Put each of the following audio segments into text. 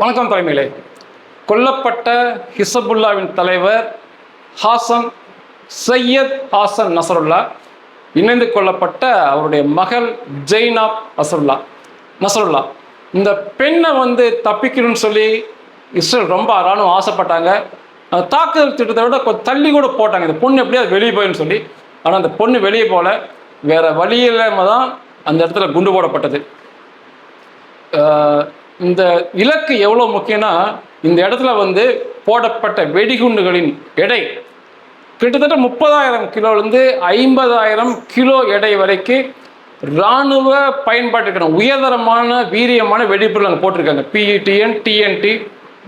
வணக்கம் தலைமையிலே. கொல்லப்பட்ட ஹிசபுல்லாவின் தலைவர் ஹாசன் சையத் ஹாசன் நசருல்லா இணைந்து கொல்லப்பட்ட அவருடைய மகள் ஜெய்னாப் நசருல்லா. நசருல்லா இந்த பெண்ணை வந்து தப்பிக்கணும்னு சொல்லி இஸ்ரேல் ரொம்ப ராணுவம் ஆசைப்பட்டாங்க. தாக்குதல் திட்டத்தை விட கொஞ்சம் தள்ளி கூட போட்டாங்க. இந்த பொண்ணு எப்படியாவது வெளியே போயின்னு சொல்லி. ஆனால் அந்த பொண்ணு வெளியே போகல. வேற வழி தான் அந்த இடத்துல குண்டு போடப்பட்டது. இந்த இலக்கு எவ்வளோ முக்கியம்னா இந்த இடத்துல வந்து போடப்பட்ட வெடிகுண்டுகளின் எடை. கிட்டத்தட்ட முப்பதாயிரம் கிலோலேருந்து ஐம்பதாயிரம் கிலோ எடை வரைக்கும் இராணுவ பயன்பாட்டுக்கான உயர்தரமான வீரியமான வெடிப்பொருள் அங்கே போட்டிருக்காங்க. பிஇடிஎன் டிஎன்டி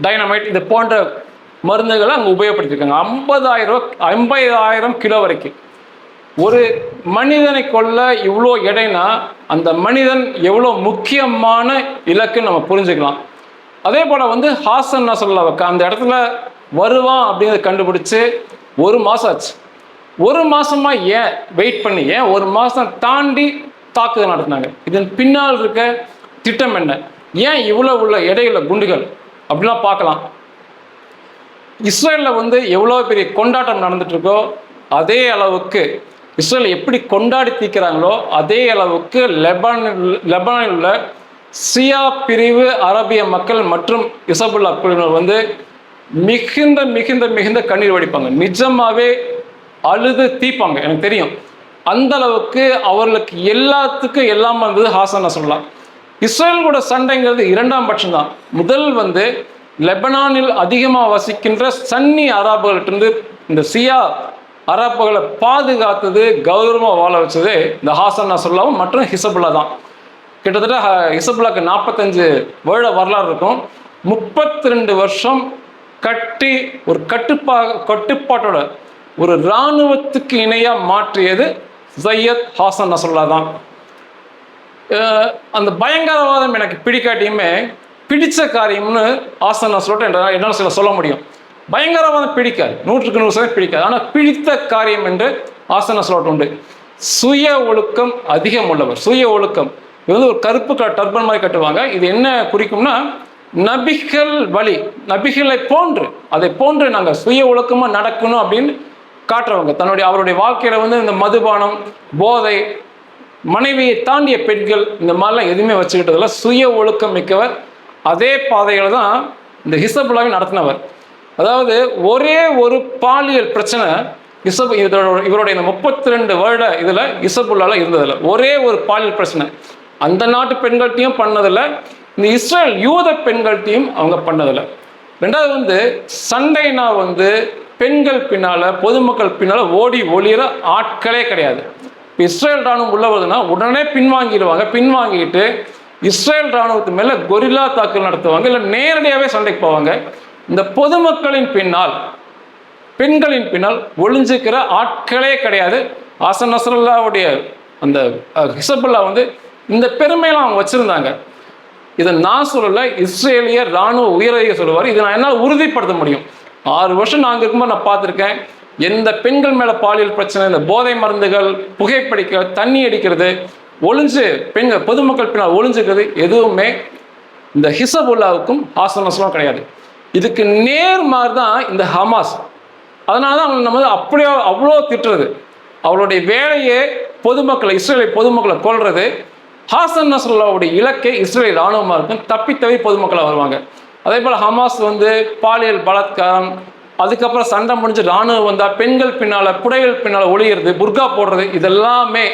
டைனமைட் இது போன்ற மருந்துகளை அங்கே உபயோகப்படுத்தியிருக்காங்க ஐம்பதாயிரம் ஐம்பதாயிரம் கிலோ வரைக்கும் ஒரு மனிதனை கொல்ல இவ்வளோ எடைனா அந்த மனிதன் எவ்வளோ முக்கியமான இலக்குன்னு நம்ம புரிஞ்சுக்கலாம். அதே போல் வந்து ஹாசன் நசல்லாவுக்கு அந்த இடத்துல வருவான் அப்படிங்கிறத கண்டுபிடிச்சி ஒரு மாதம் ஆச்சு. ஒரு மாதமாக ஏன் வெயிட் பண்ணி ஏன் ஒரு மாதம் தாண்டி தாக்குதல் நடத்தினாங்க? இதன் பின்னால் இருக்க திட்டம் என்ன? ஏன் இவ்வளோ உள்ள எடையுள்ள குண்டுகள்? அப்படிலாம் பார்க்கலாம். இஸ்ரேலில் வந்து எவ்வளோ பெரிய கொண்டாட்டம் நடந்துட்டு இருக்கோ அதே அளவுக்கு இஸ்ரேல் எப்படி கொண்டாடி தீர்க்கிறாங்களோ அதே அளவுக்கு லெபானில் லெபனில் உள்ள சியா பிரிவு அரபிய மக்கள் மற்றும் இசபுல்லா குழுவினர் வந்து மிகுந்த மிகுந்த மிகுந்த கண்ணீர் வடிப்பாங்க. நிஜமாவே அழுது தீப்பாங்க எனக்கு தெரியும். அந்த அளவுக்கு அவர்களுக்கு எல்லாத்துக்கும் எல்லாம் வந்தது ஹாசன் சொல்லலாம் இஸ்ரேல் கூட சண்டைங்கிறது இரண்டாம் பட்சம்தான். முதல் வந்து லெபனானில் அதிகமாக வசிக்கின்ற சன்னி அராபுகள்கிட்ட இந்த சியா அரபுகளை பாதுகாத்தது கௌரவமாக வாழ வச்சது இந்த ஹாசன் நசுல்லாவும் மற்றும் ஹிசபுல்லா தான். கிட்டத்தட்ட ஹிசபுல்லாக்கு நாற்பத்தஞ்சு வருட வரலாறு இருக்கும். முப்பத்தி ரெண்டு வருஷம் கட்டி ஒரு கட்டுப்பா கட்டுப்பாட்டோட ஒரு இராணுவத்துக்கு இணையாக மாற்றியது சையத் ஹாசன் நசுல்லா தான். அந்த பயங்கரவாதம் எனக்கு பிடிக்காட்டியுமே பிடித்த காரியம்னு ஹாசன் சொல்லிட்டு என்னால் என்னால் சில சொல்ல முடியும். பயங்கரமாக பிடிக்காது. நூற்றுக்கு நூறு சதவீதம் பிடிக்காது. ஆனால் பிடித்த காரியம் என்று ஆசன சொல்லட்டு உண்டு சுய ஒழுக்கம் அதிகம் உள்ளவர். சுய ஒழுக்கம். இது வந்து ஒரு கருப்பு டர்பன் மாதிரி கட்டுவாங்க. இது என்ன குறிக்கும்னா நபிகள் வழி நபிகளை போன்று அதை போன்று நாங்கள் சுய ஒழுக்கமாக நடக்கணும் அப்படின்னு காட்டுறவங்க. தன்னுடைய அவருடைய வாழ்க்கையில் வந்து இந்த மதுபானம் போதை மனைவியை தாண்டிய பெண்கள் இந்த மாதிரிலாம் எதுவுமே வச்சுக்கிட்டதில்ல. சுய ஒழுக்கம் மிக்கவர். அதே பாதையில் தான் இந்த ஹிசபுல்லாவை நடத்தினவர். அதாவது ஒரே ஒரு பாலியல் பிரச்சனை இசபு இதோட இவருடைய இந்த முப்பத்தி ரெண்டு வருட இதில் இசபுல்லால இருந்ததில்ல. ஒரே ஒரு பாலியல் பிரச்சனை. அந்த நாட்டு பெண்கள்ட்டையும் பண்ணதில்லை. இந்த இஸ்ரேல் யூத பெண்கள்ட்டையும் அவங்க பண்ணதில்லை. ரெண்டாவது வந்து சண்டைனா வந்து பெண்கள் பின்னால பொதுமக்கள் பின்னால ஓடி ஒளியிற ஆட்களே கிடையாது. இப்போ இஸ்ரேல் ராணுவம் உள்ள வருதுன்னா உடனே பின்வாங்கிடுவாங்க. பின்வாங்கிட்டு இஸ்ரேல் ராணுவத்து மேலே கொரில்லா தாக்குதல் நடத்துவாங்க. இல்லை நேரடியாகவே சண்டைக்கு போவாங்க. இந்த பொதுமக்களின் பின்னால் பெண்களின் பின்னால் ஒளிஞ்சுக்கிற ஆட்களே கிடையாது. ஹசன் நசருல்லாவுடைய அந்த ஹிசபுல்லா வந்து இந்த பெருமையெல்லாம் அவங்க வச்சுருந்தாங்க. இதை நான் சொல்லலை இஸ்ரேலிய ராணுவ உயரதிக சொல்லுவார். இதை நான் என்னால் உறுதிப்படுத்த முடியும். ஆறு வருஷம் நாங்கள் இருக்கும்போது நான் பார்த்துருக்கேன். எந்த பெண்கள் மேலே பாலியல் பிரச்சனை இந்த போதை மருந்துகள் புகைப்பிடிக்க தண்ணி அடிக்கிறது ஒளிஞ்சு பெண்கள் பொதுமக்கள் பின்னால் ஒளிஞ்சுக்கிறது எதுவுமே இந்த ஹிசபுல்லாவுக்கும் ஹாசன் நசலும் கிடையாது. இதுக்கு நேர் மாதிரி தான் இந்த ஹமாஸ். அதனால தான் அவங்க நம்ம வந்து அப்படியே அவ்வளோ திட்டுறது. அவளுடைய வேலையே பொதுமக்களை இஸ்ரேலை பொதுமக்களை கொள்வது ஹாசன் நஸ்ரல்லாவுடைய இலக்கை இஸ்ரேல் இராணுவமாக இருக்கும் தப்பித்தவி பொதுமக்களாக வருவாங்க. அதே போல் ஹமாஸ் வந்து பாலியல் பலாத்காரம் அதுக்கப்புறம் சண்டை முடிஞ்சு இராணுவம் வந்தால் பெண்கள் பின்னால் புடைகள் பின்னால் ஒளியிறது புர்கா போடுறது இதெல்லாமே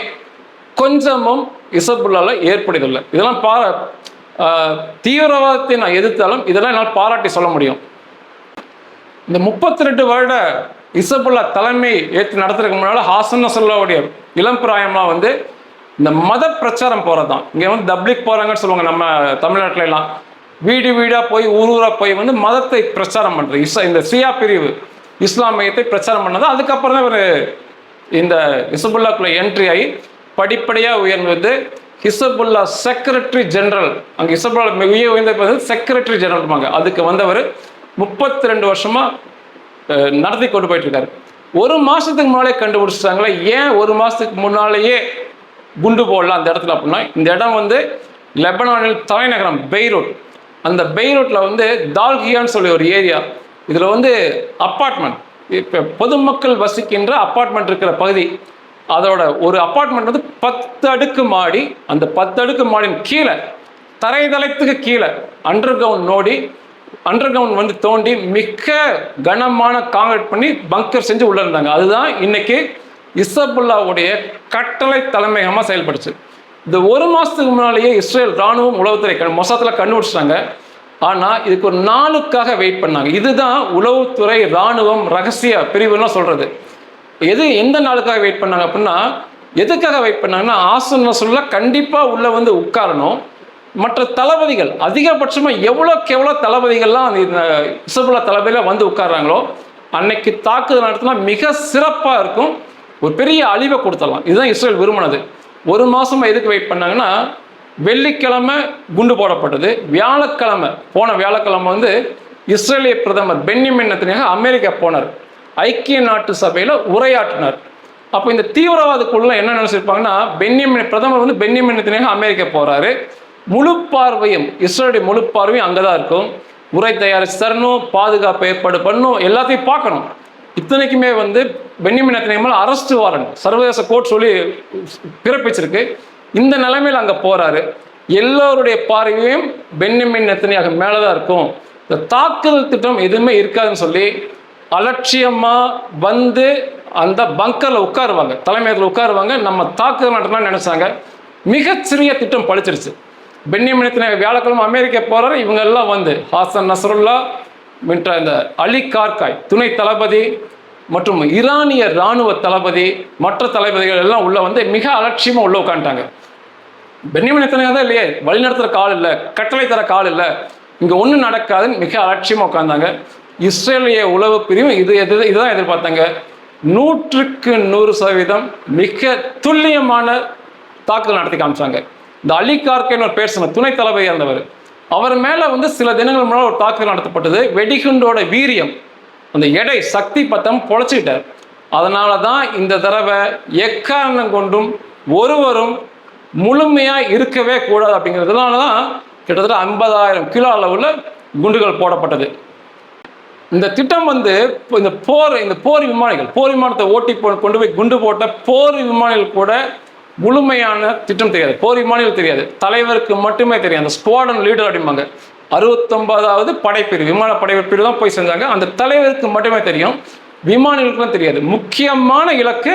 கொஞ்சமும் இசபுல்லால ஏற்படுதில்லை இதெல்லாம் பா தீவிரவாதத்தை நான் எதிர்த்தாலும் இதெல்லாம் என்னால் பாராட்டி சொல்ல முடியும். இந்த முப்பத்தி ரெண்டு வருட இசபுல்லா தலைமை ஏற்று நடத்துறதுக்கு முன்னால் ஹாசன் நசல்லாவுடைய இளம் பிராயம்லாம் வந்து இந்த மத பிரச்சாரம் போகிறது தான் இங்கே வந்து தப்ளிக் போகிறாங்கன்னு சொல்லுவாங்க நம்ம தமிழ்நாட்டில எல்லாம் வீடு வீடாக போய் ஊர் ஊராக போய் வந்து மதத்தை பிரச்சாரம் பண்ணுறது இஸ் இந்த சியா பிரிவு இஸ்லாமியத்தை பிரச்சாரம் பண்ணது அதுக்கப்புறம் தான் இவர் இந்த இசபுல்லாக்குள்ளே என்ட்ரி ஆகி படிப்படியாக உயர்ந்து ஹிசபுல்லா செக்ரட்டரி ஜெனரல் அங்கே ஹிசபுல்லா மிக உயர்ந்த செக்ரட்டரி ஜெனரல் அதுக்கு வந்தவர் முப்பத்தி ரெண்டு வருஷமா நடத்தி கொண்டு போயிட்டு இருக்காரு ஒரு மாசத்துக்கு முன்னாலே கண்டுபிடிச்சிட்டாங்களே ஏன் ஒரு மாசத்துக்கு முன்னாலேயே குண்டு போடலாம் அந்த இடத்துல அப்படின்னா இந்த இடம் வந்து லெபனானில் தலைநகரம் பெய்ரூட். அந்த பெய்ரூட்டில் வந்து தால்கியான்னு சொல்லி ஒரு ஏரியா. இதில் வந்து அப்பார்ட்மெண்ட். இப்போ பொதுமக்கள் வசிக்கின்ற அப்பார்ட்மெண்ட் இருக்கிற பகுதி. அதோட ஒரு அப்பார்ட்மெண்ட் வந்து பத்து அடுக்கு மாடி அந்த பத்து அடுக்கு மாடியின் கீழே தரைதளத்துக்கு கீழே அண்டர் கிரவுண்ட் நோடி அண்டர் கிரவுண்ட் வந்து தோண்டி மிக கனமான காங்கிரீட் பண்ணி பங்கர் செஞ்சு உள்ள இருந்தாங்க. அதுதான் இன்னைக்கு இசபுல்லாவுடைய கட்டளை தலைமையகமாக செயல்படுச்சு. இந்த ஒரு மாதத்துக்கு முன்னாலேயே இஸ்ரேல் ராணுவம் உளவுத்துறை கண் மொசாத்தில் கண்டுபிடிச்சிட்டாங்க ஆனால் இதுக்கு ஒரு நாளுக்காக வெயிட் பண்ணாங்க. இதுதான் உளவுத்துறை ராணுவம் ரகசிய பிரிவுலாம் சொல்கிறது எது எந்த நாளுக்காக வெயிட் பண்ணாங்க அப்படின்னா எதுக்காக வெயிட் பண்ணாங்கன்னா ஆசன சொல்ல கண்டிப்பாக உள்ளே வந்து உட்காரணும். மற்ற தளபதிகள் அதிகபட்சமாக எவ்வளோக்கு எவ்வளோ தளபதிகள்லாம் அந்த இசபுல்லா தளபதியில் வந்து உட்கார்றாங்களோ அன்னைக்கு தாக்குதல் நடத்தினா மிக சிறப்பாக இருக்கும். ஒரு பெரிய அழிவை கொடுத்துடலாம். இதுதான் இஸ்ரேல் விரும்பினது. ஒரு மாதமாக எதுக்கு வெயிட் பண்ணாங்கன்னா வெள்ளிக்கிழமை குண்டு போடப்பட்டது. வியாழக்கிழமை போன வியாழக்கிழமை வந்து இஸ்ரேலிய பிரதமர் பென்னிமின் நெத்தனியாக அமெரிக்கா போனார். ஐக்கிய நாட்டு சபையில் உரையாற்றினார். அப்போ இந்த தீவிரவாத குழுலாம் என்ன நினைச்சிருப்பாங்கன்னா பென்யமின் பிரதமர் வந்து பென்னிமின் நெத்தனியாக அமெரிக்கா போகிறாரு முழு பார்வையும் இஸ்ரேலுடைய முழு பார்வையும் அங்கே தான் இருக்கும். உரை தயாரித்து தரணும் பாதுகாப்பு ஏற்பாடு பண்ணணும் எல்லாத்தையும் பார்க்கணும். இத்தனைக்குமே வந்து பென்னிமின் நெத்தனியாக அரஸ்ட் வாரண்ட் சர்வதேச கோர்ட் சொல்லி பிறப்பிச்சிருக்கு. இந்த நிலைமையில் அங்கே போகிறாரு எல்லோருடைய பார்வையும் பென்னிமின் நெத்தனியாக மேலே தான் இருக்கும். இந்த தாக்குதல் திட்டம் எதுவுமே இருக்காதுன்னு சொல்லி அலட்சியமாக வந்து அந்த பங்கரில் உட்காருவாங்க. தலைமையத்தில் உட்காருவாங்க. நம்ம தாக்குதல் நடத்தலாம்னு நினச்சாங்க. மிகச்சிறிய திட்டம் பழிச்சிருச்சு. பென்னிமின் வியாழக்கிழமை அமெரிக்கா போகிறார் இவங்க எல்லாம் வந்து ஹாசன் நசருல்லா என்ற இந்த அலி கார்காய் துணை தளபதி மற்றும் ஈரானிய இராணுவ தளபதி மற்ற தளபதிகள் எல்லாம் உள்ளே வந்து மிக அலட்சியமாக உள்ளே உட்காந்துட்டாங்க பென்னிமின் தான் இல்லையே. வழிநடத்துகிற கால் இல்லை. கட்டளை தர கால் இல்லை. இங்கே ஒன்றும் நடக்காதுன்னு மிக அலட்சியமாக உட்காந்தாங்க இஸ்ரேலிய உளவு பிரிவு இது எது இதுதான் எதிர்பார்த்தாங்க. நூற்றுக்கு நூறு சதவீதம் மிக துல்லியமான தாக்குதல் நடத்தி காமிச்சாங்க. இந்த அலி கார்கேன்னு ஒரு பேர் சொன்ன துணை தளபதியாக இருந்தவர் அவர் மேலே வந்து சில தினங்கள் முன்னால் ஒரு தாக்குதல் நடத்தப்பட்டது. வெடிகுண்டோட வீரியம் அந்த எடை சக்தி பத்தம் பொழைச்சிக்கிட்டார். அதனால தான் இந்த தடவை எக்காரணம் கொண்டும் ஒருவரும் முழுமையாக இருக்கவே கூடாது அப்படிங்கிறதுனால தான் கிட்டத்தட்ட ஐம்பதாயிரம் கிலோ அளவில் குண்டுகள் போடப்பட்டது. இந்த திட்டம் வந்து இப்போ இந்த போர் இந்த போர் விமானிகள் போர் விமானத்தை ஓட்டி கொண்டு போய் குண்டு போட்ட போர் விமானிகள் கூட முழுமையான திட்டம் தெரியாது. போர் விமானிகள் தெரியாது. தலைவருக்கு மட்டுமே தெரியும் அந்த ஸ்குவாடன் லீடர் அப்படிம்பாங்க. அறுபத்தொன்பதாவது படைப்பிரிவு விமான படைப்பிரிவு தான் போய் செஞ்சாங்க அந்த தலைவருக்கு மட்டுமே தெரியும். விமானிகளுக்குலாம் தெரியாது. முக்கியமான இலக்கு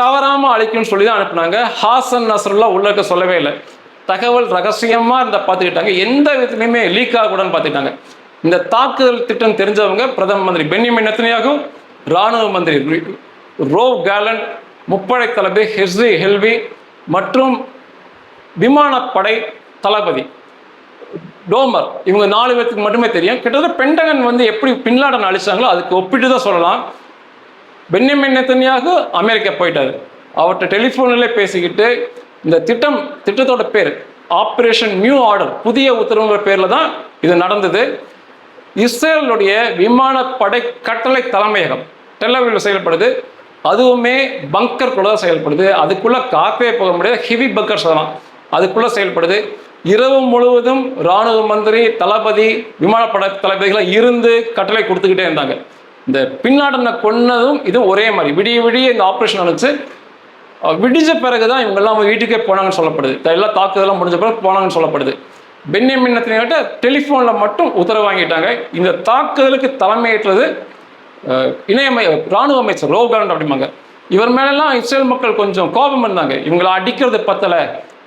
தவறாமல் அழிக்கணும்னு சொல்லி தான் அனுப்புனாங்க. ஹாசன் நசருல்லா உள்ள இருக்க சொல்லவே இல்லை. தகவல் ரகசியமாக இருந்த பார்த்துக்கிட்டாங்க. எந்த விதத்துலையுமே லீக் ஆகக்கூடாதுன்னு பார்த்துக்கிட்டாங்க. இந்த தாக்குதல் திட்டம் தெரிஞ்சவங்க பிரதம மந்திரி பென்னிமின் நெத்தனியாகும் ராணுவ மந்திரி ரோவ் கேலன் முப்படை தளபதி ஹெஸ்ரி ஹெல்வி மற்றும் விமானப்படை தளபதி டோமர். இவங்க நாலு பேர்த்துக்கு மட்டுமே தெரியும். கிட்டத்தட்ட பென்டகன் வந்து எப்படி பின்லாடன் அழிச்சாங்களோ அதுக்கு ஒப்பிட்டு தான் சொல்லலாம். பென்யமின் நெத்தனியாக அமெரிக்கா போயிட்டாரு. அவர்கிட்ட டெலிஃபோனில் பேசிக்கிட்டு இந்த திட்டம் திட்டத்தோட பேர் ஆப்ரேஷன் நியூ ஆர்டர் புதிய உத்தரவுங்கிற பேரில் தான் இது நடந்தது. இஸ்ரேலுடைய விமானப்படை கட்டளை தலைமையகம் டெல்லவில் செயல்படுது. அதுவுமே பங்கர் தான் செயல்படுது. அதுக்குள்ள காப்பே போக முடியாது ஹெவி பங்கர்ஸ் சொல்லலாம் அதுக்குள்ள செயல்படுது. இரவு முழுவதும் ராணுவ மந்திரி தளபதி விமானப்படை தளபதிகளாக இருந்து கட்டளை கொடுத்துக்கிட்டே இருந்தாங்க. இந்த பின்னாடனை கொன்னதும் இதுவும் ஒரே மாதிரி. விடிய விடிய இந்த ஆப்ரேஷன் நடந்துச்சு. விடிஞ்ச பிறகு தான் இவங்கெல்லாம் அவங்க வீட்டுக்கே போனாங்கன்னு சொல்லப்படுது. எல்லாம் தாக்குதலாம் முடிஞ்ச பிறகு போனாங்கன்னு சொல்லப்படுது. பென்யமின் டெலிஃபோனில் மட்டும் உத்தரவு வாங்கிட்டாங்க. இந்த தாக்குதலுக்கு தலைமையேற்றது இணையமை ராணுவ அமைச்சர் ரோகாலண்ட் அப்படிம்பாங்க. இவர் மேலெல்லாம் இஸ்ரேல் மக்கள் கொஞ்சம் கோபம் இருந்தாங்க. இவங்களை அடிக்கிறது பத்தலை.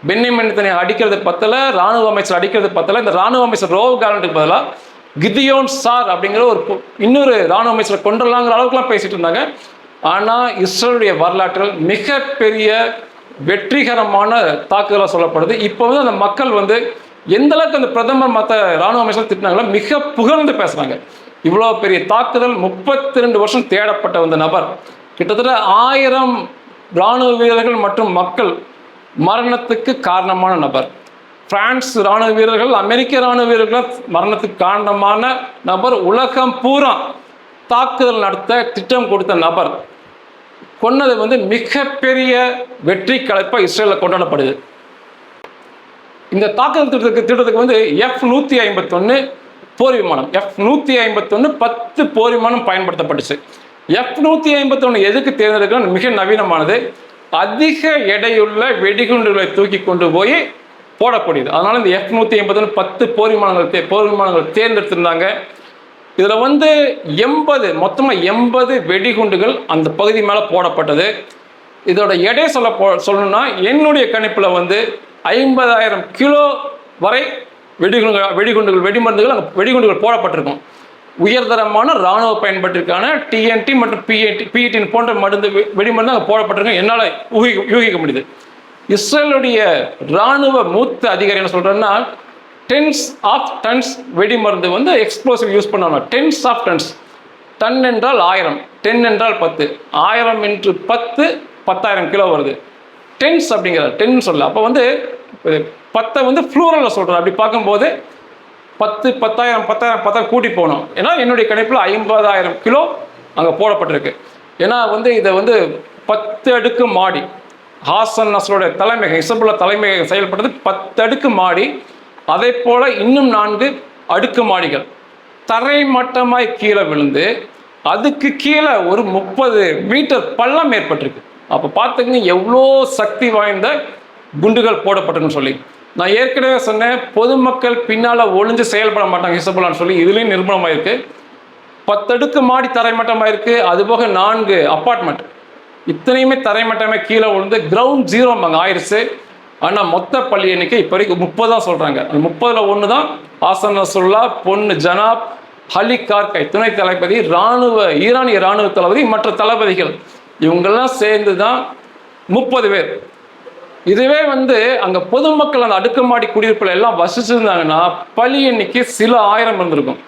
பென்யமின் அடிக்கிறது பத்தலை ராணுவ அமைச்சர் அடிக்கிறது பத்தலை. இந்த ராணுவ அமைச்சர் ரோவ் கேலண்ட்டுக்கு பதிலாக கிதியோன் சார் அப்படிங்கிற ஒரு இன்னொரு ராணுவ அமைச்சரை கொண்டுடலாங்கிற அளவுக்குலாம் பேசிட்டு இருந்தாங்க. ஆனால் இஸ்ரேலுடைய வரலாற்றில் மிகப்பெரிய வெற்றிகரமான தாக்குதலாக சொல்லப்படுது. இப்போ வந்து அந்த மக்கள் வந்து எந்த அளவுக்கு அந்த பிரதமர் மற்ற ராணுவ அமைச்சர் திட்டினாங்களோ மிக புகழ்ந்து பேசுகிறாங்க இவ்வளோ பெரிய தாக்குதல் முப்பத்தி ரெண்டு வருஷம் தேடப்பட்ட அந்த நபர். கிட்டத்தட்ட ஆயிரம் ராணுவ வீரர்கள் மற்றும் மக்கள் மரணத்துக்கு காரணமான நபர். பிரான்ஸ் ராணுவ வீரர்கள் அமெரிக்க ராணுவ வீரர்கள் மரணத்துக்கு காரணமான நபர். உலகம் பூரா தாக்குதல் நடத்த திட்டம் கொடுத்த நபர். கொன்னது வந்து மிகப்பெரிய வெற்றி கலைப்பாக இஸ்ரேலில் கொண்டாடப்படுது. இந்த தாக்குதல் திட்டத்துக்கு திட்டத்துக்கு வந்து எஃப் நூற்றி ஐம்பத்தொன்று போர் விமானம். எஃப் நூற்றி ஐம்பத்தொன்று பத்து போர் விமானம் பயன்படுத்தப்பட்டுச்சு. எஃப் நூற்றி ஐம்பத்தொன்று எதுக்கு தேர்ந்தெடுக்கணும் மிக நவீனமானது. அதிக எடையுள்ள வெடிகுண்டுகளை தூக்கி கொண்டு போய் போடக்கூடியது. அதனால இந்த எஃப் நூற்றி ஐம்பத்தொன்று பத்து போர் விமானங்கள் தே போர் விமானங்கள் தேர்ந்தெடுத்திருந்தாங்க. இதில் வந்து எண்பது மொத்தமாக எண்பது வெடிகுண்டுகள் அந்த பகுதி மேலே போடப்பட்டது. இதோட எடை சொல்ல போ சொல்லணும்னா என்னுடைய கணிப்பில் வந்து ஐம்பதாயிரம் கிலோ வரை வெடிகுண்டுகள் வெடிகுண்டுகள் வெடிமருந்துகள் அங்கே வெடிகுண்டுகள் போடப்பட்டிருக்கும். உயர்தரமான இராணுவ பயன்பாட்டிற்கான டிஎன்டி மற்றும் பிஎன்டி பிஇடின் போன்ற மருந்து வெடிமருந்து அங்கே போடப்பட்டிருக்கும். என்னால் ஊகிக்க யூகிக்க முடியுது. இஸ்ரேலுடைய இராணுவ மூத்த அதிகாரி என்ன சொல்கிறேன்னா டென்ஸ் ஆஃப் டன்ஸ் வெடிமருந்து வந்து எக்ஸ்ப்ளோசிவ் யூஸ் பண்ணணும் டென்ஸ் ஆஃப் டன்ஸ் டன் என்றால் ஆயிரம் டென் என்றால் பத்து. ஆயிரம் என்று பத்து பத்தாயிரம் கிலோ வருது. டென்ஸ் அப்படிங்கிற டென் சொல்ல. அப்போ வந்து பத்தை வந்து ஃப்ளூரலில் சொல்கிறேன் அப்படி பார்க்கும்போது பத்து பத்தாயிரம் பத்தாயிரம் பத்தாயிரம் கூட்டி போகணும் ஏன்னா என்னுடைய கணிப்பில் ஐம்பதாயிரம் கிலோ அங்கே போடப்பட்டிருக்கு. ஏன்னா வந்து இதை வந்து பத்து அடுக்கு மாடி ஹாசன் நஸ்ரோட தலைமையகம் இசபுல்ல தலைமையகம் செயல்பட்டது பத்து அடுக்கு மாடி அதே போல் இன்னும் நான்கு அடுக்கு மாடிகள். தரை மட்டமாய் கீழே விழுந்து அதுக்கு கீழே ஒரு முப்பது மீட்டர் பள்ளம் ஏற்பட்டிருக்கு. அப்போ பார்த்துங்க எவ்வளோ சக்தி வாய்ந்த குண்டுகள் போடப்பட்டதுன்னு சொல்லி. நான் ஏற்கனவே சொன்னேன் பொதுமக்கள் பின்னால் ஒளிஞ்சு செயல்பட மாட்டாங்க ஹிசபுல்லான்னு சொல்லி இதுலேயும் நிரூபணமாயிருக்கு பத்தடுக்கு மாடி தரைமட்டமாக இருக்கு அதுபோக நான்கு அப்பார்ட்மெண்ட். இத்தனையுமே தரைமட்டமே கீழே விழுந்து கிரவுண்ட் ஜீரோம்பாங்க ஆயிடுச்சு. ஆனால் மொத்த பள்ளி எண்ணிக்கை இப்போ வரைக்கும் முப்பது தான் சொல்கிறாங்க அந்த முப்பதில் ஒன்று தான் ஆசன் சொல்லா பொண்ணு ஜனாப் ஹலி கார்கை துணை தளபதி இராணுவ ஈரானிய இராணுவ தளபதி மற்ற தளபதிகள். இவங்கெல்லாம் சேர்ந்து தான் முப்பது பேர். இதுவே வந்து அங்கே பொதுமக்கள் அந்த அடுக்குமாடி குடியிருப்பில் எல்லாம் வசிச்சிருந்தாங்கன்னா பலி எண்ணிக்கை சில ஆயிரம் இருந்திருக்கும்.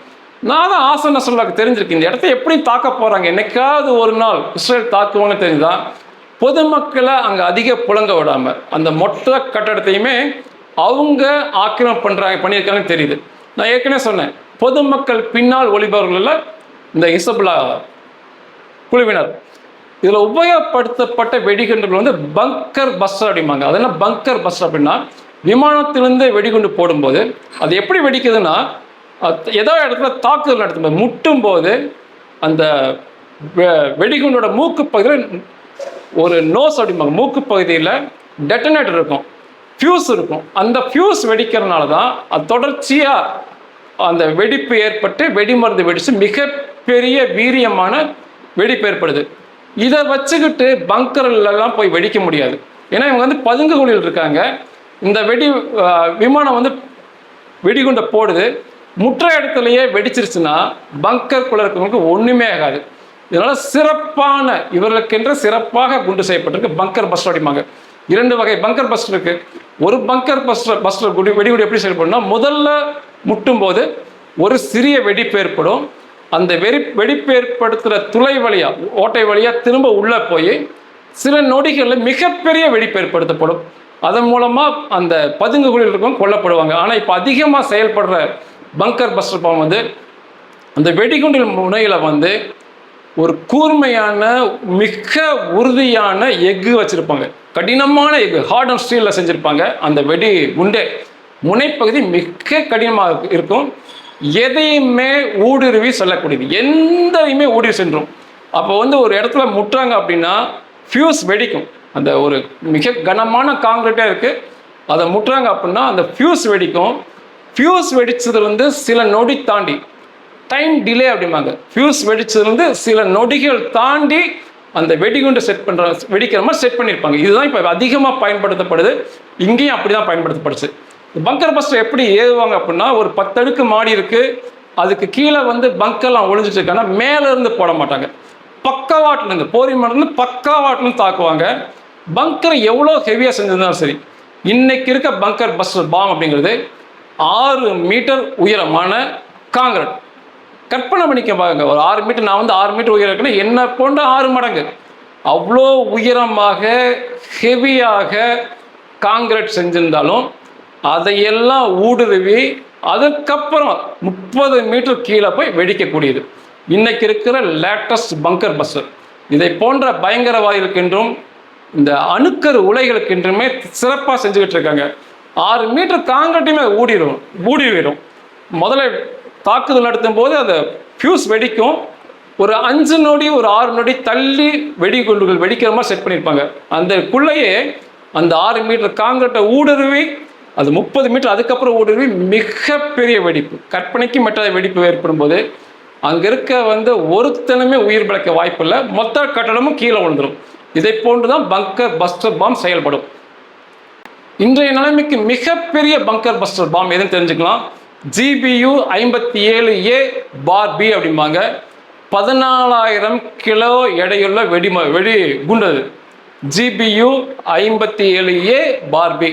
நான் தான் ஆசன சொல்ல தெரிஞ்சிருக்கு. இந்த இடத்த எப்படி தாக்க போகிறாங்க என்னைக்காவது ஒரு நாள் இஸ்ரேல் தாக்குவாங்கன்னு தெரிஞ்சா பொதுமக்களை அங்கே அதிக புழங்க விடாமல் அந்த மொத்த கட்டடத்தையுமே அவங்க ஆக்கிரமம் பண்ணுறாங்க பண்ணியிருக்காங்கன்னு தெரியுது. நான் ஏற்கனவே சொன்னேன் பொதுமக்கள் பின்னால் ஒளிபவர்களில் இந்த இசபுல்லா குழுவினர். இதில் உபயோகப்படுத்தப்பட்ட வெடிகுண்டுகள் வந்து பங்கர் பஸ் அப்படிம்பாங்க. அதெல்லாம் பங்கர் பஸ் அப்படின்னா விமானத்திலிருந்து வெடிகுண்டு போடும்போது அது எப்படி வெடிக்குதுன்னா அது ஏதோ இடத்துல தாக்குதல் நடத்தும் முட்டும் போது அந்த வெ- வெடிகுண்டோட மூக்கு பகுதியில் ஒரு நோஸ் அப்படிம்பாங்க. மூக்கு பகுதியில் டெட்டனேட்டர் இருக்கும். ஃபியூஸ் இருக்கும். அந்த ஃபியூஸ் வெடிக்கிறதுனால தான் அது தொடர்ச்சியாக அந்த வெடிப்பு ஏற்பட்டு வெடிமருந்து வெடித்து மிகப்பெரிய வீரியமான வெடிப்பு ஏற்படுது. இதை வச்சுக்கிட்டு பங்கர்லாம் போய் வெடிக்க முடியாது. ஏன்னா இவங்க வந்து பதுங்கு குழியில் இருக்காங்க. இந்த வெடி விமானம் வந்து வெடிகுண்டை போடுது. முற்ற இடத்துலையே வெடிச்சிருச்சுன்னா பங்கருக்குள்ள இருக்கிறவங்களுக்கு ஒன்றுமே ஆகாது. இதனால சிறப்பான இவர்களுக்கென்று சிறப்பாக குண்டு செய்யப்பட்டிருக்கு பங்கர் பஸ்டர் அடிப்பாங்க. இரண்டு வகை பங்கர் பஸ்டர் இருக்கு. ஒரு பங்கர் பஸ்டர் பஸ்டர் குடி வெடிகுண்டு எப்படி செயல்படும்னா முதல்ல முட்டும் போது ஒரு சிறிய வெடிப்பு ஏற்படும். அந்த வெறி வெடிப்பு ஏற்படுத்துகிற துளை வழியாக ஓட்டை வழியாக திரும்ப உள்ளே போய் சில நொடிகளில் மிகப்பெரிய வெடிப்பு ஏற்படுத்தப்படும் அதன் மூலமாக அந்த பதுங்கு குழியில் கொல்லப்படுவாங்க. ஆனால் இப்போ அதிகமாக செயல்படுற பங்கர் பஸ்டர் பாம் வந்து அந்த வெடிகுண்டின் முனையில் வந்து ஒரு கூர்மையான மிக உறுதியான எஃகு வச்சுருப்பாங்க. கடினமான எஃகு ஹார்ட் அண்ட் ஸ்டீலில் செஞ்சுருப்பாங்க. அந்த வெடி குண்டே முனைப்பகுதி மிக கடினமாக இருக்கும். எதையுமே ஊடுருவி செல்லக்கூடியது. எந்தையுமே ஊடுருவி சென்றும். அப்போ வந்து ஒரு இடத்துல முட்டுறாங்க அப்படின்னா ஃபியூஸ் வெடிக்கும். அந்த ஒரு மிக கனமான காங்கிரீட்டாக இருக்குது அதை முட்டுறாங்க அப்படின்னா அந்த ஃபியூஸ் வெடிக்கும். ஃபியூஸ் வெடித்தது வந்து சில நொடி தாண்டி டைம் டிலே அப்படிம்பாங்க. ஃபியூஸ் வெடித்ததுலேருந்து சில நொடிகள் தாண்டி அந்த வெடிகுண்டு செட் பண்ணுற வெடிக்கிற மாதிரி செட் பண்ணியிருப்பாங்க. இதுதான் இப்போ அதிகமாக பயன்படுத்தப்படுது. இங்கேயும் அப்படி தான் பயன்படுத்தப்படுச்சு. பங்கர் பஸ்டர் எப்படி ஏறுவாங்க அப்படின்னா ஒரு பத்தடுக்கு மாடி இருக்கு. அதுக்கு கீழே வந்து பங்கர்லாம் ஒளிஞ்சிட்டு இருக்காங்கன்னா மேலேருந்து போட மாட்டாங்க. பக்கவாட்டுல போரி இருந்து பக்கவாட்டுல தாக்குவாங்க. பங்கர் எவ்வளோ ஹெவியாக செஞ்சிருந்தாலும் சரி இன்னைக்கு இருக்க பங்கர் பஸ்டர் பாம் அப்படிங்கிறது ஆறு மீட்டர் உயரமான காங்கிரட் கற்பனை பண்ணிக்க பாருங்க. ஒரு ஆறு மீட்டர் நான் வந்து ஆறு மீட்டர் உயரம் இருக்குன்னா என்ன போன்ற ஆறு மடங்கு. அவ்வளோ உயரமாக ஹெவியாக காங்கிரீட் செஞ்சிருந்தாலும் அதையெல்லாம் ஊடுருவி அதுக்கப்புறம் முப்பது மீட்டர் கீழே போய் வெடிக்கக்கூடியது. இன்னைக்கு இருக்கிற லேட்டஸ்ட் பங்கர் பஸ்ஸு இதை போன்ற பயங்கரவாதிகளுக்கென்றும் இந்த அணுக்கரு உலைகளுக்கென்றுமே சிறப்பாக செஞ்சுக்கிட்டு இருக்காங்க. ஆறு மீட்டர் காங்கிரீட்டையுமே ஊடிடும் ஊடிவிடும் முதல்ல தாக்குதல் நடத்தும் போது அந்த ஃபியூஸ் வெடிக்கும். ஒரு அஞ்சு நொடி ஒரு ஆறு நொடி தள்ளி வெடிகுண்டுகள் வெடிக்கிற மாதிரி செட் பண்ணியிருப்பாங்க. அந்த குள்ளையே அந்த ஆறு மீட்டர் காங்கிரீட்டை ஊடுருவி அது முப்பது மீட்டர் அதுக்கப்புறம் ஊடுருவி மிகப்பெரிய வெடிப்பு. கற்பனைக்கு மற்ற வெடிப்பு ஏற்படும் போது அங்கே இருக்க வந்து ஒருத்தனுமே உயிர் பிழைக்க வாய்ப்பில்லை. மொத்த கட்டடமும் கீழே விழுந்துடும் இதை போன்று தான் பங்கர் பஸ்டர் பாம் செயல்படும். இன்றைய நிலைமைக்கு மிகப்பெரிய பங்கர் பஸ்டர் பாம் எதுன்னு தெரிஞ்சுக்கலாம். ஜிபியு ஐம்பத்தி ஏழு ஏ பார் பி அப்படிம்பாங்க. பதினாலாயிரம் கிலோ எடையுள்ள வெடி வெடி குண்டது. ஜிபியு ஐம்பத்தி ஏழு ஏ பார்பி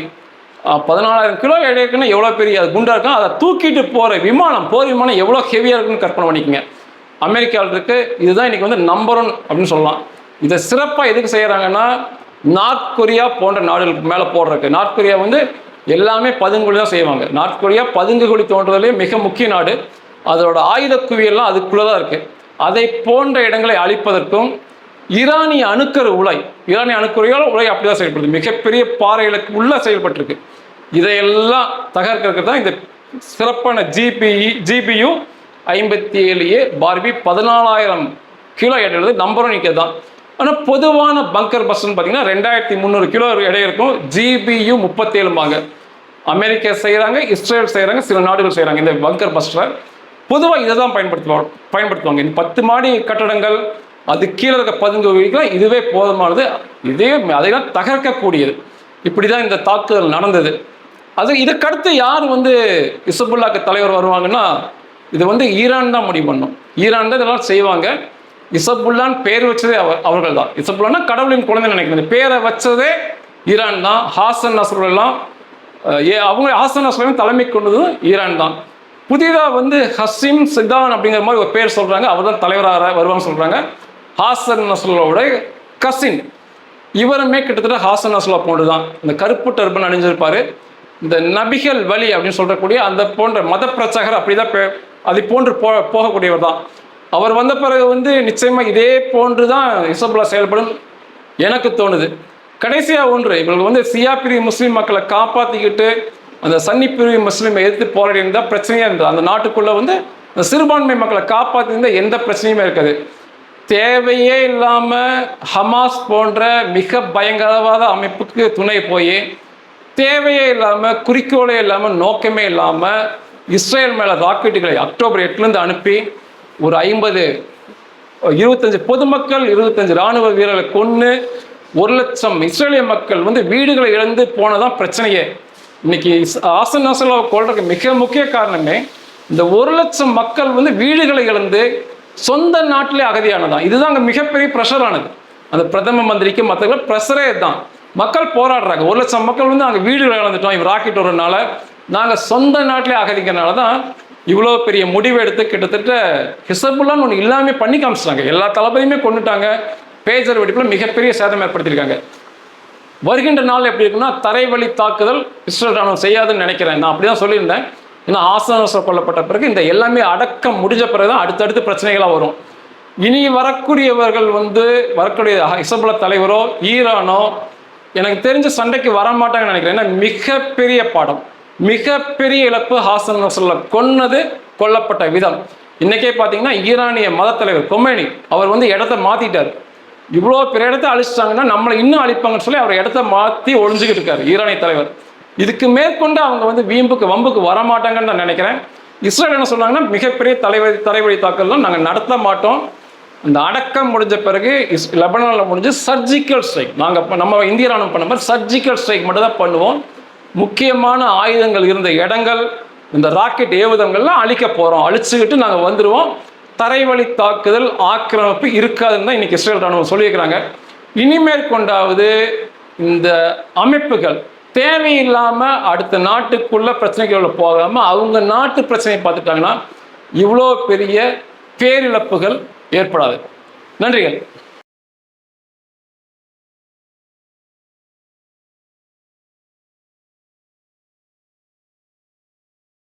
பதினாலாயிரம் கிலோ எடை இருக்குன்னா எவ்வளோ பெரிய அது குண்டாக இருக்கும் அதை தூக்கிட்டு போகிற விமானம் போர் விமானம் எவ்வளோ ஹெவியாக இருக்குன்னு கற்பனை பண்ணிக்கோங்க. அமெரிக்காவில் இருக்குது இதுதான் இன்றைக்கி வந்து நம்பர் ஒன் அப்படின்னு சொல்லலாம். இதை சிறப்பாக எதுக்கு செய்கிறாங்கன்னா நார்த் கொரியா போன்ற நாடுகளுக்கு மேலே போடுறதுக்கு. நார்த் கொரியா வந்து எல்லாமே பதுங்குழி தான் செய்வாங்க. நார்த் கொரியா பதுங்குகுழி தோன்றதுலேயே மிக முக்கிய நாடு. அதோட ஆயுத குவியெல்லாம் அதுக்குள்ளே தான் இருக்குது அதை போன்ற இடங்களை அழிப்பதற்கும் ஈரானிய அணுக்கரு உலை ஈரானிய அணுக்கரையால் உலை அப்படிதான் செயல்படுது. மிகப்பெரிய பாறைகளுக்கு உள்ள செயல்பட்டிருக்கு. இதையெல்லாம் தகர்க்கிறதுக்கு தான் இந்த சிறப்பான ஜிபிஇ ஜிபியும் ஐம்பத்தி ஏழு ஏ பார்பி பதினாலாயிரம் கிலோ எடை நம்பரும் நிற்கிறது தான். ஆனால் பொதுவான பங்கர் பஸ்ன்னு பார்த்தீங்கன்னா ரெண்டாயிரத்தி முந்நூறு கிலோ எடை இருக்கும். ஜிபியு முப்பத்தேழும்பாங்க. அமெரிக்கா செய்கிறாங்க இஸ்ரேல் செய்கிறாங்க சில நாடுகள் செய்கிறாங்க இந்த பங்கர் பஸ்ஸில் பொதுவாக இதை தான் பயன்படுத்துவாங்க பயன்படுத்துவாங்க. இந்த பத்து மாடி கட்டடங்கள் அது கீழே இருக்க பதுங்கு வீடுகளாக இதுவே போதுமானது. இதே அதையெல்லாம் தகர்க்கக்கூடியது. இப்படி தான் இந்த தாக்குதல் நடந்தது. அது இதுக்கடுத்து யார் வந்து இசபுல்லாக்கு தலைவர் வருவாங்கன்னா இது வந்து ஈரான் தான் முடிவு பண்ணும். ஈரான் தான் இதெல்லாம் செய்வாங்க. இசபுல்லான்னு பேர் வச்சதே அவர் அவர்கள் தான். இசபுல்லான்னா கடவுளின் குழந்தை நினைக்கிறேன். பேரை வச்சதே ஈரான் தான். ஹாசன் நஸ்ருல் ஏ அவங்க ஹாசன் நஸ்ருலையும் தலைமை கொண்டதும் ஈரான் தான். புதிதாக வந்து ஹசீம் சிதான் அப்படிங்கிற மாதிரி ஒரு பேர் சொல்கிறாங்க அவர் தான் தலைவராக வருவாங்கன்னு சொல்கிறாங்க ஹாசன் நஸ்ருல்லோட கசின். இவருமே கிட்டத்தட்ட ஹாசன் நஸ்லா போன்று தான் இந்த கருப்பு டர்பன் அணிஞ்சிருப்பார். இந்த நபிகள் வழி அப்படின்னு சொல்லக்கூடிய அந்த போன்ற மத பிரச்சகர் அப்படிதான் அது போன்று போ போகக்கூடியவர் தான். அவர் வந்த பிறகு வந்து நிச்சயமாக இதே போன்று தான் இசபுல்லா செயல்படும் எனக்கு தோணுது. கடைசியாக ஒன்று இவர்கள் வந்து சியா பிரிவு முஸ்லீம் மக்களை காப்பாற்றிக்கிட்டு அந்த சன்னி பிரிவு முஸ்லீமை எதிர்த்து போராடி இருந்தால் பிரச்சனையாக இருந்தது. அந்த நாட்டுக்குள்ளே வந்து அந்த சிறுபான்மை மக்களை காப்பாற்றிருந்தால் எந்த பிரச்சனையுமே இருக்காது. தேவையே இல்லாமல் ஹமாஸ் போன்ற மிக பயங்கரவாத அமைப்புக்கு துணை போய் தேவையே இல்லாமல் குறிக்கோளே இல்லாமல் நோக்கமே இல்லாமல் இஸ்ரேல் மேலே ராக்கெட்டுகளை அக்டோபர் எட்டுலேருந்து அனுப்பி ஒரு ஐம்பது இருபத்தஞ்சு பொதுமக்கள் இருபத்தஞ்சு ராணுவ வீரர்களை கொன்று ஒரு லட்சம் இஸ்ரேலிய மக்கள் வந்து வீடுகளை இழந்து போனதான் பிரச்சனையே. இன்னைக்கு ஆசன் நசலாவை கொள்றதுக்கு மிக முக்கிய காரணமே இந்த ஒரு லட்சம் மக்கள் வந்து வீடுகளை இழந்து சொந்த நாட்டிலே அகதியானதான் இதுதான் அங்கே மிகப்பெரிய ப்ரெஷர் ஆனது. அந்த பிரதம மந்திரிக்கு மற்றவர்கள் ப்ரெஷரே தான் மக்கள் போராடுறாங்க. ஒரு லட்சம் மக்கள் வந்து நாங்கள் வீடுகளை இழந்துட்டோம். இவன் ராக்கெட் வரனால நாங்கள் சொந்த நாட்டிலே அகதிக்கிறனால தான் இவ்வளோ பெரிய முடிவு எடுத்து கிட்டத்தட்ட ஹிசபுல்லான்னு ஒன்று இல்லாமல் பண்ணி காமிச்சிட்டாங்க. எல்லா தளபதியுமே கொண்டுட்டாங்க. பேஜர் வெடிப்பில் மிகப்பெரிய சேதம் ஏற்படுத்தியிருக்காங்க. வருகின்ற நாள் எப்படி இருக்குன்னா தரைவழி தாக்குதல் இஸ்ரேல் ராணுவம் செய்யாதுன்னு நினைக்கிறேன். நான் அப்படி தான் சொல்லியிருந்தேன். ஏன்னா ஆசனசம் கொல்லப்பட்ட பிறகு இந்த எல்லாமே அடக்கம் முடிஞ்ச பிறகு தான் அடுத்தடுத்து பிரச்சனைகளாக வரும். இனி வரக்கூடியவர்கள் வந்து வரக்கூடிய இசபுல தலைவரோ ஈரானோ எனக்கு தெரிஞ்ச சண்டைக்கு வர மாட்டாங்கன்னு நினைக்கிறேன். ஏன்னா மிகப்பெரிய பாடம். மிகப்பெரிய இழப்பு ஹாசன் சொல்ல கொன்னது கொல்லப்பட்ட விதம். இன்னைக்கே பார்த்தீங்கன்னா ஈரானிய மதத்தலைவர் கொமேனி அவர் வந்து இடத்த மாத்திட்டார். இவ்வளோ பெரிய இடத்த அழிச்சிட்டாங்கன்னா நம்மளை இன்னும் அழிப்பாங்கன்னு சொல்லி அவர் இடத்த மாற்றி ஒளிஞ்சுக்கிட்டு இருக்காரு ஈரானிய தலைவர். இதுக்கு மேற்கொண்டு அவங்க வந்து வீம்புக்கு வம்புக்கு வர மாட்டாங்கன்னு நான் நினைக்கிறேன். இஸ்ரேல் என்ன சொல்றாங்கன்னா மிகப்பெரிய தலைவரி தலைவலி தாக்கல்லாம் நாங்கள் நடத்த மாட்டோம். இந்த அடக்கம் முடிஞ்ச பிறகு இஸ் லெபனானில் முடிஞ்சு சர்ஜிக்கல் ஸ்ட்ரைக் நாங்கள் நம்ம இந்திய ராணுவம் பண்ண மாதிரி சர்ஜிக்கல் ஸ்ட்ரைக் மட்டும் தான் பண்ணுவோம். முக்கியமான ஆயுதங்கள் இருந்த இடங்கள் இந்த ராக்கெட் ஏவுதங்கள்லாம் அழிக்க போகிறோம் அழிச்சுக்கிட்டு நாங்கள் வந்துடுவோம் தரைவழி தாக்குதல் ஆக்கிரமிப்பு இருக்காதுன்னு தான் இன்றைக்கி இஸ்ரேல் ராணுவம் சொல்லியிருக்கிறாங்க. இனிமேல் கொண்டாவது இந்த அமைப்புகள். தேவையில்லாமல் அடுத்த நாட்டுக்குள்ள பிரச்சனைக்குள்ள போகாமல் அவங்க நாட்டு பிரச்சனையை பார்த்துட்டாங்கன்னா இவ்வளோ பெரிய பேரிழப்புகள் ஏற்படாது. நன்றிகள்.